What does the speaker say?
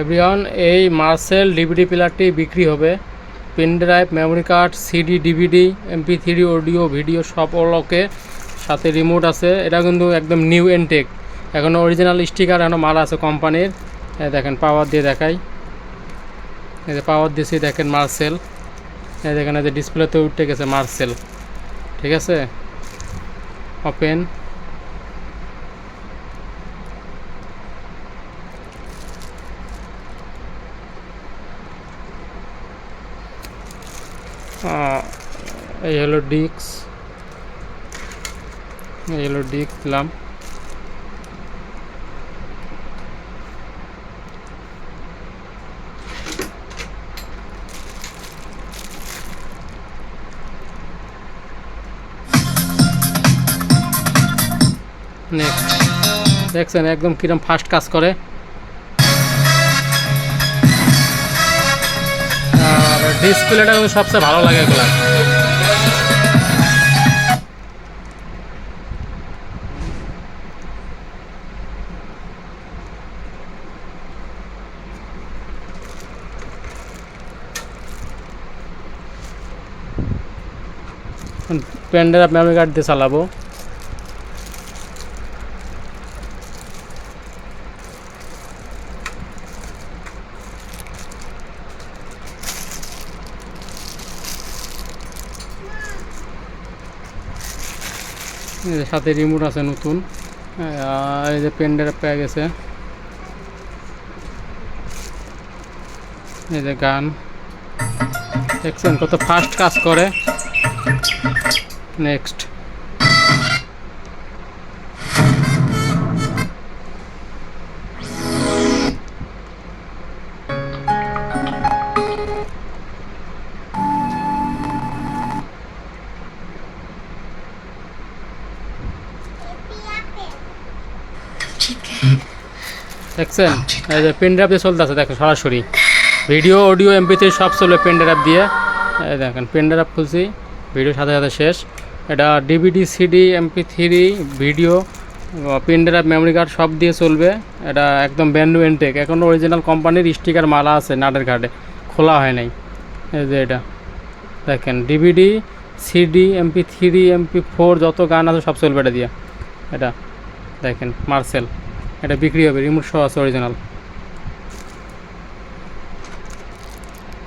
Everyone এই Marcel DVD প্লেয়ারটি বিক্রি হবে। Pen drive memory card CD DVD MP three audio video সব ওলকে সাথে রিমোট আছে। এটা কিন্তু একদম নিউ এনটেক এখনও অরিজিনাল স্টিকার এখনও মাল আছে কোম্পানির দেখেন পাওয়ার দিয়ে দেখাই। এই যে পাওয়ার দিয়েছি, দেখেন মার্সেল এই দেখেন, এই যে ডিসপ্লেতে উঠে গেছে মার্সেল ঠিক আছে? ওপেন এই হলো ডিক্স। এই হলো ডিক্স দিলাম নেক্সট দেখছেন একদম কিরম ফাস্ট কাজ করে। ডিসপ্লেটা কিন্তু সবচেয়ে ভালো লাগে এগুলা ড্রাইভ মেমোরি কার্ড দিয়ে চালাবো। সাথে রিমোট আছে নতুন। আর এই যে পেন ড্রাইভ পেয়ে গেছে। এই যে গান। দেখছেন কত ফাস্ট কাজ করে। নেক্সট দেখছেন? এই যে পেন ড্রাইভ দিয়ে চলতেছে দেখেন সরাসরি। ভিডিও অডিও এমপি থ্রি সব চলবে পেন ড্রাইভ দিয়ে। এই দেখেন পেন ড্রাইভ খুলছি ভিডিও সাথে সাথে শেষ। এটা DVD CD MP three video pen drive memory card সব দিয়ে চলবে। এটা একদম ব্যান্ড এনটেক এখন অরিজিনাল কোম্পানির স্টিকার মালা আছে নাটের কার্ডে। খোলা হয় নাই। এই যে এটা। দেখেন DVD CD MP three MP four যত গান আছে সব চলবে এটা দিয়ে। এটা। দেখেন মার্সেল এটা বিক্রি হবে রিমোট সহ আছে অরিজিনাল